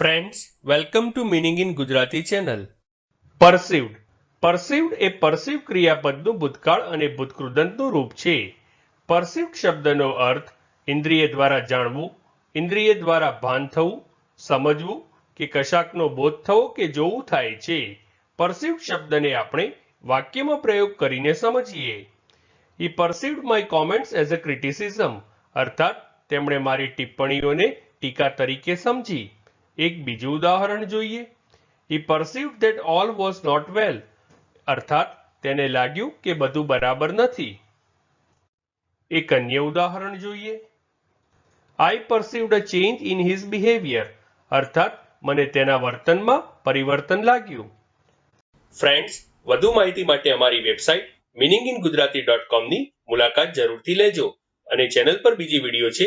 Friends welcome to meaning in Gujarati channel perceived perceived A perceive ક્રિયાપદનું ભૂતકાળ અને ભૂતકૃદંતનું રૂપ છે. પરસીવડ શબ્દનો અર્થ ઇન્દ્રિય દ્વારા જાણવું, ઇન્દ્રિય દ્વારા ભાન થવું, સમજવું કે કશાકનો બોધ થવો કે જોવું થાય છે. પરસીવડ શબ્દને આપણે વાક્યમાં પ્રયોગ કરીને સમજીએ. I perceived my comments as a criticism અર્થાત તેમણે મારી ટિપ્પણીઓને ટીકા તરીકે સમજી. એક બીજું ઉદાહરણ જોઈએ. He perceive that all was not well અર્થાત, તેને લાગ્યું કે બધું બરાબર નથી. એક અન્ય ઉદાહરણ જોઈએ. I perceived a change in his behaviour અર્થાત, મને તેના વર્તનમાં પરિવર્તન લાગ્યું. ફ્રેન્ડ્સ વધુ માહિતી માટે અમારી website meaning in Gujarati dot કોમની મુલાકાત જરૂરથી લેજો અને ચેનલ પર બીજી વીડિયો છે